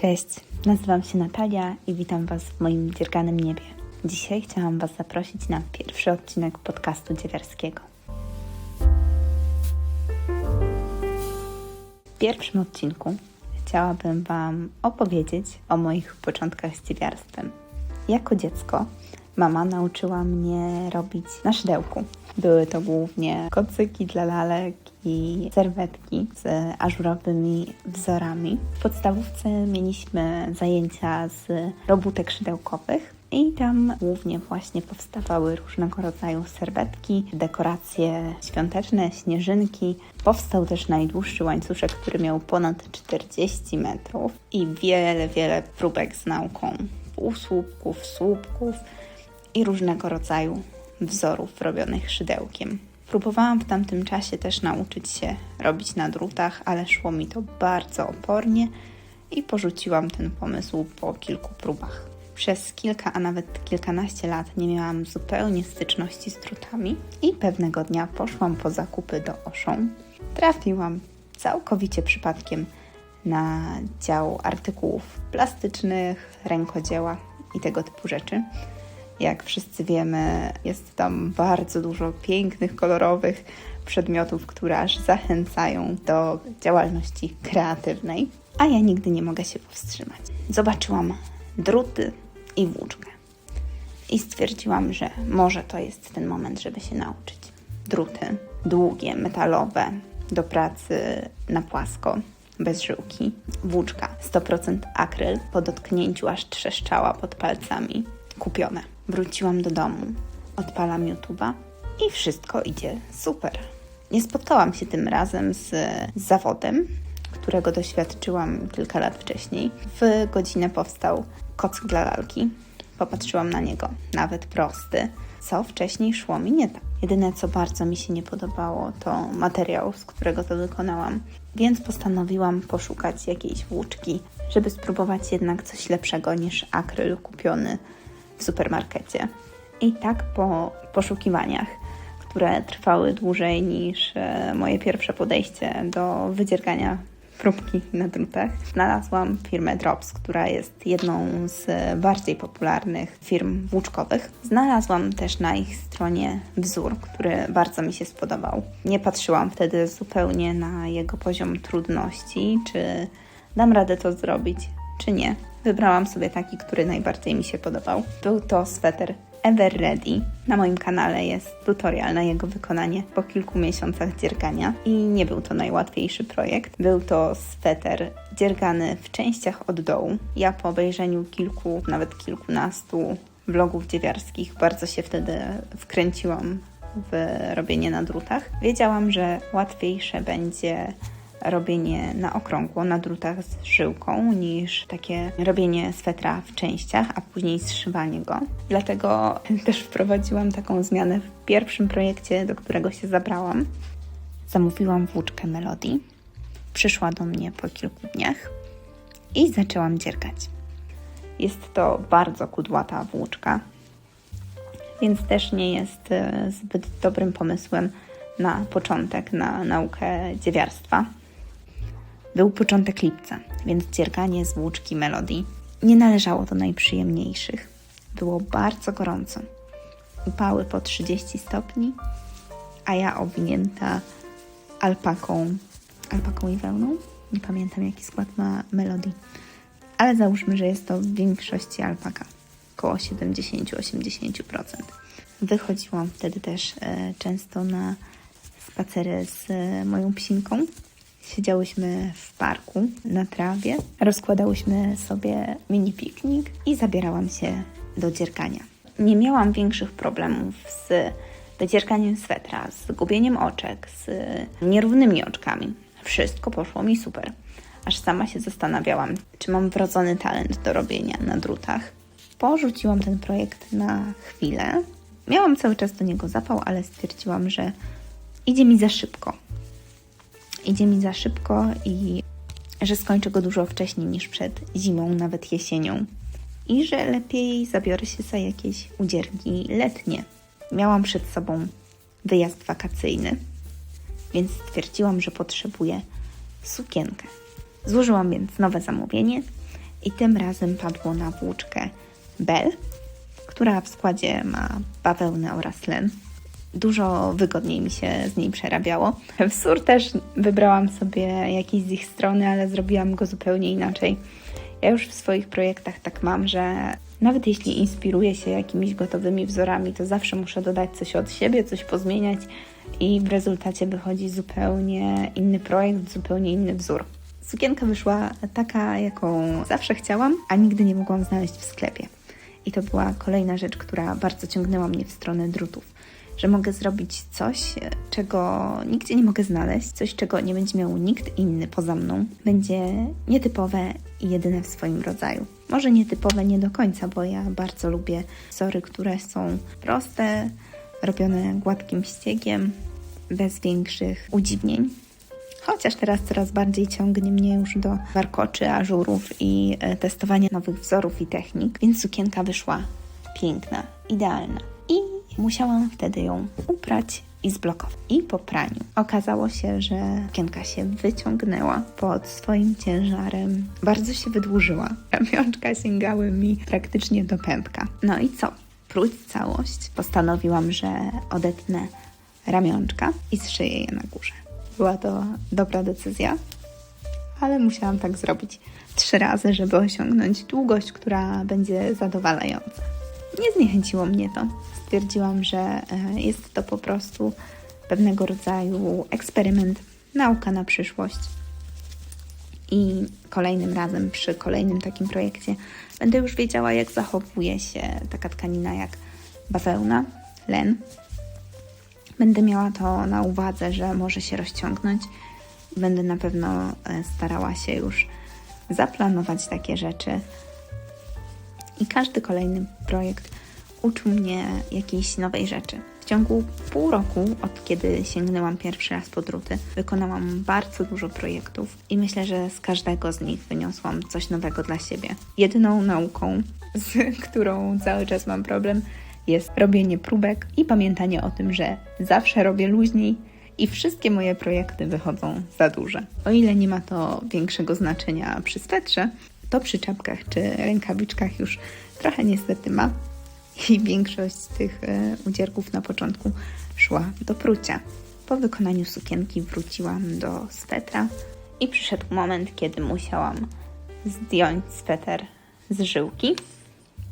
Cześć, nazywam się Natalia i witam Was w moim dzierganym niebie. Dzisiaj chciałam Was zaprosić na pierwszy odcinek podcastu dziewiarskiego. W pierwszym odcinku chciałabym Wam opowiedzieć o moich początkach z dziewiarstwem. Jako dziecko mama nauczyła mnie robić na szydełku. Były to głównie kocyki dla lalek i serwetki z ażurowymi wzorami. W podstawówce mieliśmy zajęcia z robótek szydełkowych. I tam głównie właśnie powstawały różnego rodzaju serwetki, dekoracje świąteczne, śnieżynki. Powstał też najdłuższy łańcuszek, który miał ponad 40 metrów i wiele, wiele próbek z nauką półsłupków, słupków i różnego rodzaju wzorów robionych szydełkiem. Próbowałam w tamtym czasie też nauczyć się robić na drutach, ale szło mi to bardzo opornie i porzuciłam ten pomysł po kilku próbach. Przez kilka, a nawet kilkanaście lat nie miałam zupełnie styczności z drutami i pewnego dnia poszłam po zakupy do Oszą. Trafiłam całkowicie przypadkiem na dział artykułów plastycznych, rękodzieła i tego typu rzeczy. Jak wszyscy wiemy, jest tam bardzo dużo pięknych, kolorowych przedmiotów, które aż zachęcają do działalności kreatywnej, a ja nigdy nie mogę się powstrzymać. Zobaczyłam druty i włóczkę i stwierdziłam, że może to jest ten moment, żeby się nauczyć. Druty długie, metalowe, do pracy na płasko, bez żyłki. Włóczka 100% akryl, po dotknięciu aż trzeszczała pod palcami. Kupione. Wróciłam do domu, odpalam YouTube'a i wszystko idzie super. Nie spotkałam się tym razem z, zawodem, którego doświadczyłam kilka lat wcześniej. W godzinę powstał kocyk dla lalki. Popatrzyłam na niego, nawet prosty, co wcześniej szło mi nie tak. Jedyne, co bardzo mi się nie podobało, to materiał, z którego to wykonałam, więc postanowiłam poszukać jakiejś włóczki, żeby spróbować jednak coś lepszego niż akryl kupiony w supermarkecie. I tak po poszukiwaniach, które trwały dłużej niż e, moje pierwsze podejście do wydziergania próbki na drutach, znalazłam firmę Drops, która jest jedną z bardziej popularnych firm włóczkowych. Znalazłam też na ich stronie wzór, który bardzo mi się spodobał. Nie patrzyłam wtedy zupełnie na jego poziom trudności, czy dam radę to zrobić, czy nie. Wybrałam sobie taki, który najbardziej mi się podobał. Był to sweter Ever Ready. Na moim kanale jest tutorial na jego wykonanie po kilku miesiącach dziergania i nie był to najłatwiejszy projekt. Był to sweter dziergany w częściach od dołu. Ja po obejrzeniu kilku, nawet kilkunastu vlogów dziewiarskich bardzo się wtedy wkręciłam w robienie na drutach. Wiedziałam, że łatwiejsze będzie robienie na okrągło, na drutach z żyłką, niż takie robienie swetra w częściach, a później zszywanie go. Dlatego też wprowadziłam taką zmianę w pierwszym projekcie, do którego się zabrałam. Zamówiłam włóczkę Melody. Przyszła do mnie po kilku dniach i zaczęłam dziergać. Jest to bardzo kudłata włóczka, więc też nie jest e, zbyt dobrym pomysłem na początek, na naukę dziewiarstwa. Był początek lipca, więc dzierganie z włóczki melodii nie należało do najprzyjemniejszych. Było bardzo gorąco. Upały po 30 stopni, a ja owinięta alpaką, alpaką i wełną. Nie pamiętam jaki skład ma melodii, ale załóżmy, że jest to w większości alpaka, około 70-80%. Wychodziłam wtedy też e, często na spacery z e, moją psinką, Siedziałyśmy w parku na trawie, rozkładałyśmy sobie mini piknik i zabierałam się do dzierkania. Nie miałam większych problemów z dodzierkaniem swetra, z gubieniem oczek, z nierównymi oczkami. Wszystko poszło mi super. Aż sama się zastanawiałam, czy mam wrodzony talent do robienia na drutach. Porzuciłam ten projekt na chwilę. Miałam cały czas do niego zapał, ale stwierdziłam, że idzie mi za szybko idzie mi za szybko i że skończę go dużo wcześniej niż przed zimą, nawet jesienią. I że lepiej zabiorę się za jakieś udziergi letnie. Miałam przed sobą wyjazd wakacyjny, więc stwierdziłam, że potrzebuję sukienkę. Złożyłam więc nowe zamówienie I tym razem padło na włóczkę Bell, która w składzie ma bawełnę oraz len. Dużo wygodniej mi się z niej przerabiało. Wzór też wybrałam sobie jakiś z ich strony, ale zrobiłam go zupełnie inaczej. Ja już w swoich projektach tak mam, że nawet jeśli inspiruję się jakimiś gotowymi wzorami, to zawsze muszę dodać coś od siebie, coś pozmieniać i w rezultacie wychodzi zupełnie inny projekt, zupełnie inny wzór. Sukienka wyszła taka, jaką zawsze chciałam, a nigdy nie mogłam znaleźć w sklepie. I to była kolejna rzecz, która bardzo ciągnęła mnie w stronę drutów. Że mogę zrobić coś, czego nigdzie nie mogę znaleźć, coś, czego nie będzie miał nikt inny poza mną. Będzie nietypowe i jedyne w swoim rodzaju. Może nietypowe nie do końca, bo ja bardzo lubię wzory, które są proste, robione gładkim ściegiem, bez większych udziwnień. Chociaż teraz coraz bardziej ciągnie mnie już do warkoczy, ażurów i e, testowania nowych wzorów i technik, więc sukienka wyszła piękna, idealna. Musiałam wtedy ją uprać i zblokować. I po praniu okazało się, że sukienka się wyciągnęła pod swoim ciężarem. Bardzo się wydłużyła. Ramionczka sięgały mi praktycznie do pępka. No i co? Próć całość. Postanowiłam, że odetnę ramionczka i zszyję je na górze. Była to dobra decyzja, ale musiałam tak zrobić trzy razy, żeby osiągnąć długość, która będzie zadowalająca. Nie zniechęciło mnie to. Stwierdziłam, że e, jest to po prostu pewnego rodzaju eksperyment, nauka na przyszłość. I kolejnym razem, przy kolejnym takim projekcie, będę już wiedziała, jak zachowuje się taka tkanina jak bawełna, len, Będę miała to na uwadze, że może się rozciągnąć. Będę na pewno e, starała się już zaplanować takie rzeczy. I każdy kolejny projekt uczył mnie jakiejś nowej rzeczy. W ciągu pół roku, od kiedy sięgnęłam pierwszy raz po druty, wykonałam bardzo dużo projektów i myślę, że z każdego z nich wyniosłam coś nowego dla siebie. Jedyną nauką, z którą cały czas mam problem, jest robienie próbek i pamiętanie o tym, że zawsze robię luźniej i wszystkie moje projekty wychodzą za duże. O ile nie ma to większego znaczenia przy swetrze, to przy czapkach czy rękawiczkach już trochę niestety ma i większość tych e, udzierków na początku szła do prucia. Po wykonaniu sukienki wróciłam do swetra i przyszedł moment, kiedy musiałam zdjąć sweter z żyłki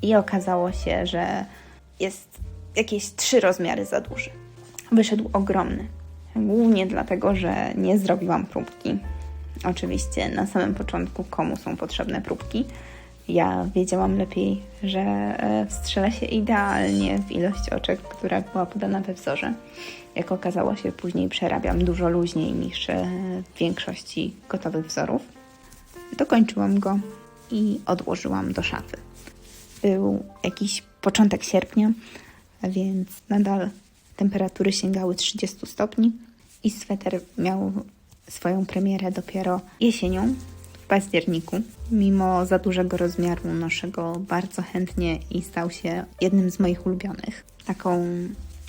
i okazało się, że jest jakieś trzy rozmiary za duży. Wyszedł ogromny. Głównie dlatego, że nie zrobiłam próbki. Oczywiście na samym początku, komu są potrzebne próbki. Ja wiedziałam lepiej, że e, wstrzela się idealnie w ilość oczek, która była podana we wzorze. Jak okazało się, później przerabiam dużo luźniej niż e, w większości gotowych wzorów. Dokończyłam go i odłożyłam do szafy. Był jakiś początek sierpnia, więc nadal temperatury sięgały 30 stopni i sweter miał swoją premierę dopiero jesienią, październiku. Mimo za dużego rozmiaru noszę go bardzo chętnie i stał się jednym z moich ulubionych. Taką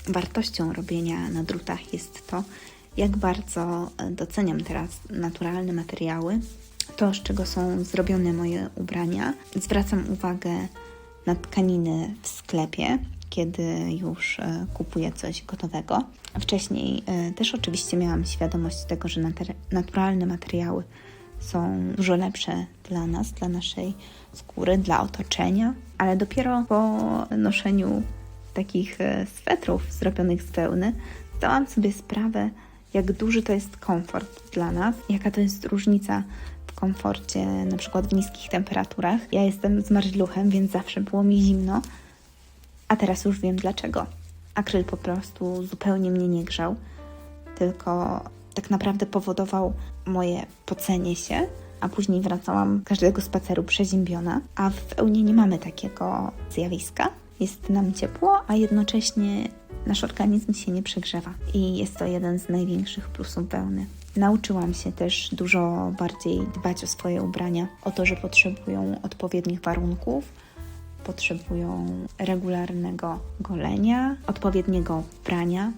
wartością robienia na drutach jest to, jak bardzo doceniam teraz naturalne materiały, to z czego są zrobione moje ubrania. Zwracam uwagę na tkaniny w sklepie, kiedy już e, kupuję coś gotowego. Wcześniej e, też oczywiście miałam świadomość tego, że naturalne materiały są dużo lepsze dla nas, dla naszej skóry, dla otoczenia, ale dopiero po noszeniu takich e, swetrów zrobionych z wełny zdałam sobie sprawę, jak duży to jest komfort dla nas, jaka to jest różnica komforcie, na przykład w niskich temperaturach. Ja jestem zmarzluchem, więc zawsze było mi zimno, a teraz już wiem dlaczego. Akryl po prostu zupełnie mnie nie grzał, tylko tak naprawdę powodował moje pocenie się, a później wracałam każdego spaceru przeziębiona, a w wełnie nie mamy takiego zjawiska. Jest nam ciepło, a jednocześnie nasz organizm się nie przegrzewa i jest to jeden z największych plusów wełny. Nauczyłam się też dużo bardziej dbać o swoje ubrania, o to, że potrzebują odpowiednich warunków, potrzebują regularnego golenia, odpowiedniego prania,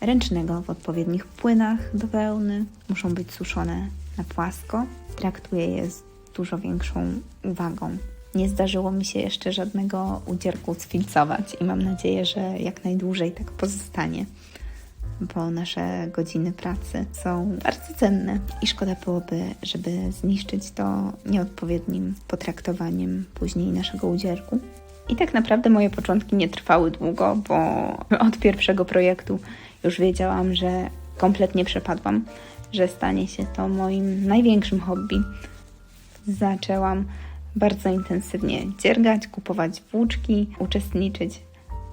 ręcznego w odpowiednich płynach do wełny, muszą być suszone na płasko. Traktuję je z dużo większą uwagą. Nie zdarzyło mi się jeszcze żadnego udzierku sfilcować i mam nadzieję, że jak najdłużej tak pozostanie, bo nasze godziny pracy są bardzo cenne i szkoda byłoby, żeby zniszczyć to nieodpowiednim potraktowaniem później naszego udzierku. I tak naprawdę moje początki nie trwały długo, bo od pierwszego projektu już wiedziałam, że kompletnie przepadłam, że stanie się to moim największym hobby. Zaczęłam bardzo intensywnie dziergać, kupować włóczki, uczestniczyć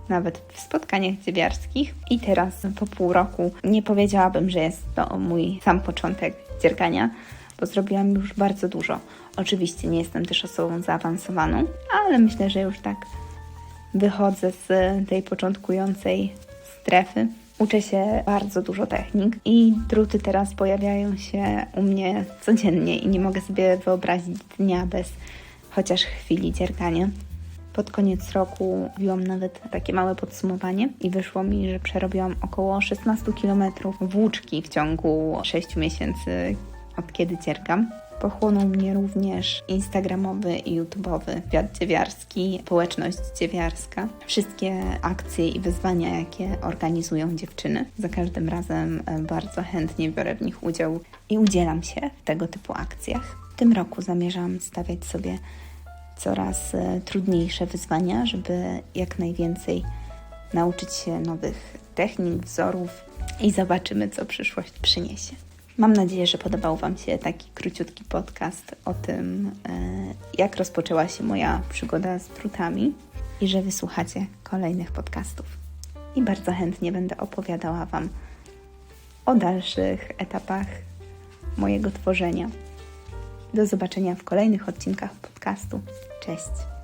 nawet w spotkaniach dziewiarskich. I teraz po pół roku nie powiedziałabym, że jest to mój sam początek dziergania, bo zrobiłam już bardzo dużo. Oczywiście nie jestem też osobą zaawansowaną, ale myślę, że już tak wychodzę z tej początkującej strefy. Uczę się bardzo dużo technik i druty teraz pojawiają się u mnie codziennie i nie mogę sobie wyobrazić dnia bez chociaż chwili dziergania. Pod koniec roku robiłam nawet takie małe podsumowanie i wyszło mi, że przerobiłam około 16 km włóczki w ciągu 6 miesięcy od kiedy dziergam. Pochłonął mnie również instagramowy i youtubowy świat dziewiarski, społeczność dziewiarska, wszystkie akcje i wyzwania, jakie organizują dziewczyny. Za każdym razem e, bardzo chętnie biorę w nich udział i udzielam się w tego typu akcjach. W tym roku zamierzam stawiać sobie coraz e, trudniejsze wyzwania, żeby jak najwięcej nauczyć się nowych technik, wzorów i zobaczymy, co przyszłość przyniesie. Mam nadzieję, że podobał Wam się taki króciutki podcast o tym, e, jak rozpoczęła się moja przygoda z drutami i że wysłuchacie kolejnych podcastów. I bardzo chętnie będę opowiadała Wam o dalszych etapach mojego tworzenia. Do zobaczenia w kolejnych odcinkach podcastu. Cześć!